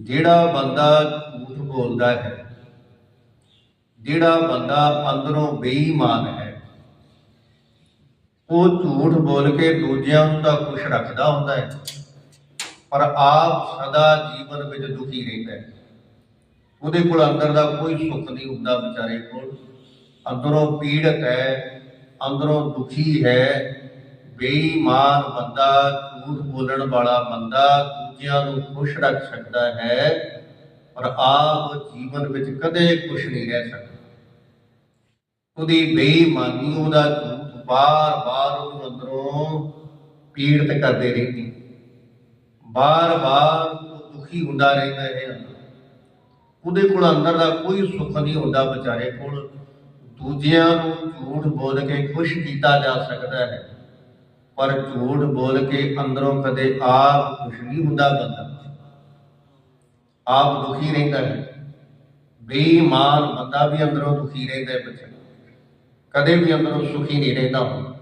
ਜਿਹੜਾ ਬੰਦਾ ਝੂਠ ਬੋਲਦਾ ਹੈ, ਜਿਹੜਾ ਬੰਦਾ ਅੰਦਰੋਂ ਬੇਈਮਾਨ ਹੈ, ਉਹ ਝੂਠ ਬੋਲ ਕੇ ਦੂਜਿਆਂ ਨੂੰ ਤਾਂ ਖੁਸ਼ ਰੱਖਦਾ ਹੁੰਦਾ ਹੈ, ਪਰ ਆਪ ਸਦਾ ਜੀਵਨ ਵਿੱਚ ਦੁਖੀ ਰਹਿੰਦਾ ਹੈ। ਉਹਦੇ ਕੋਲ ਅੰਦਰ ਦਾ ਕੋਈ ਸੁੱਖ ਨਹੀਂ ਹੁੰਦਾ ਵਿਚਾਰੇ ਕੋਲ। ਅੰਦਰੋਂ ਪੀੜਤ ਹੈ, ਅੰਦਰੋਂ ਦੁਖੀ ਹੈ ਬੇਈਮਾਨ ਬੰਦਾ ਝੂਠ ਬੋਲਣ ਵਾਲਾ ਬੰਦਾ ਦੂਜਿਆਂ ਨੂੰ ਖੁਸ਼ ਰੱਖ ਸਕਦਾ ਹੈ, ਪਰ ਆਪ ਜੀਵਨ ਵਿੱਚ ਕਦੇ ਖੁਸ਼ ਨਹੀਂ ਰਹਿ ਸਕਦਾ। ਉਹਦੀ ਬੇਈਮਾਨੀ, ਉਹਦਾ ਝੂਠ ਬਾਰ-ਬਾਰ ਉਹਨੂੰ ਅੰਦਰੋਂ ਪੀੜਤ ਕਰਦੇ ਰਹਿੰਦੀ। ਬਾਰ-ਬਾਰ ਉਹ ਦੁਖੀ ਹੁੰਦਾ ਰਹਿੰਦਾ ਹੈ ਉਹਦੇ ਕੋਲ ਅੰਦਰ ਦਾ ਕੋਈ ਸੁੱਖ ਨਹੀਂ ਹੁੰਦਾ ਵਿਚਾਰੇ ਕੋਲ। ਦੂਜਿਆਂ ਨੂੰ ਝੂਠ ਬੋਲ ਕੇ ਖੁਸ਼ ਕੀਤਾ ਜਾ ਸਕਦਾ ਹੈ। ਪਰ ਝੂਠ ਬੋਲ ਕੇ ਅੰਦਰੋਂ ਕਦੇ ਆਪ ਖੁਸ਼ ਨਹੀਂ ਹੁੰਦਾ ਬੰਦਾ। ਆਪ ਦੁਖੀ ਰਹਿੰਦਾ ਹੈ। ਬੇਈਮਾਨ ਬੰਦਾ ਵੀ ਅੰਦਰੋਂ ਦੁਖੀ ਰਹਿੰਦਾ ਹੈ ਬੱਚਾ। ਕਦੇ ਵੀ ਅੰਦਰੋਂ ਸੁਖੀ ਨਹੀਂ ਰਹਿੰਦਾ ਹੁੰਦਾ।